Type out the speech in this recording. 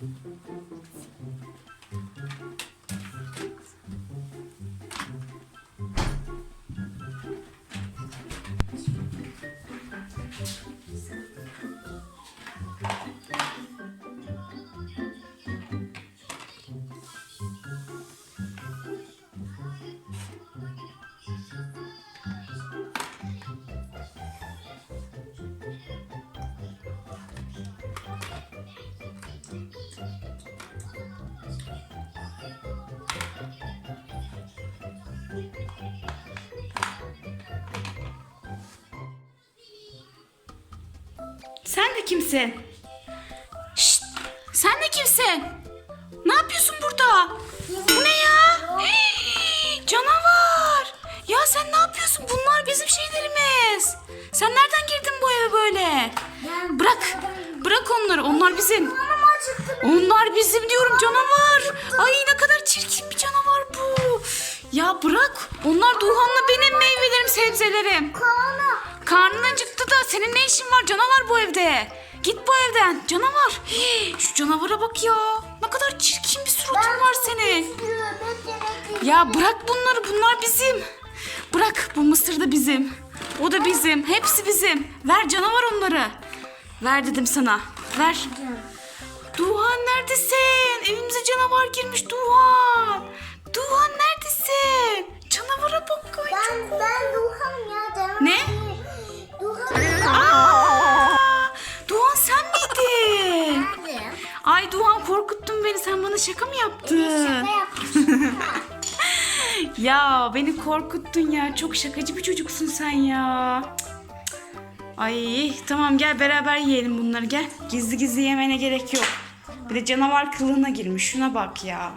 Thank mm -hmm. you. Sen de kimsin? Şşt! Sen de kimsin? Ne yapıyorsun burada? Bu ne ya? Hey, canavar! Ya sen ne yapıyorsun? Bunlar bizim şeylerimiz. Sen nereden girdin bu eve böyle? Bırak. Bırak onları. Onlar bizim. Onlar bizim diyorum canavar. Ay ne kadar çirkin bir canavar bu. Ya bırak. Onlar Duhan'la benim meyvelerim, sebzelerim. Karnın acıktı da senin ne işin var canavar bu evde? Git bu evden canavar. Hii, şu canavara bak ya. Ne kadar çirkin bir suratın var senin. Ya bırak bunları bunlar bizim. Bırak bu mısır da bizim. O da bizim. Hepsi bizim. Ver canavar onları. Ver dedim sana. Ver. Duhan neredesin? Evimize canavar girmiş. Duhan korkuttun beni. Sen bana şaka mı yaptın? Şaka yapmışım. Ya beni korkuttun ya. Çok şakacı bir çocuksun sen ya. Ay tamam gel beraber yiyelim bunları gel. Gizli gizli yemene gerek yok. Bir de canavar kılığına girmiş. Şuna bak ya.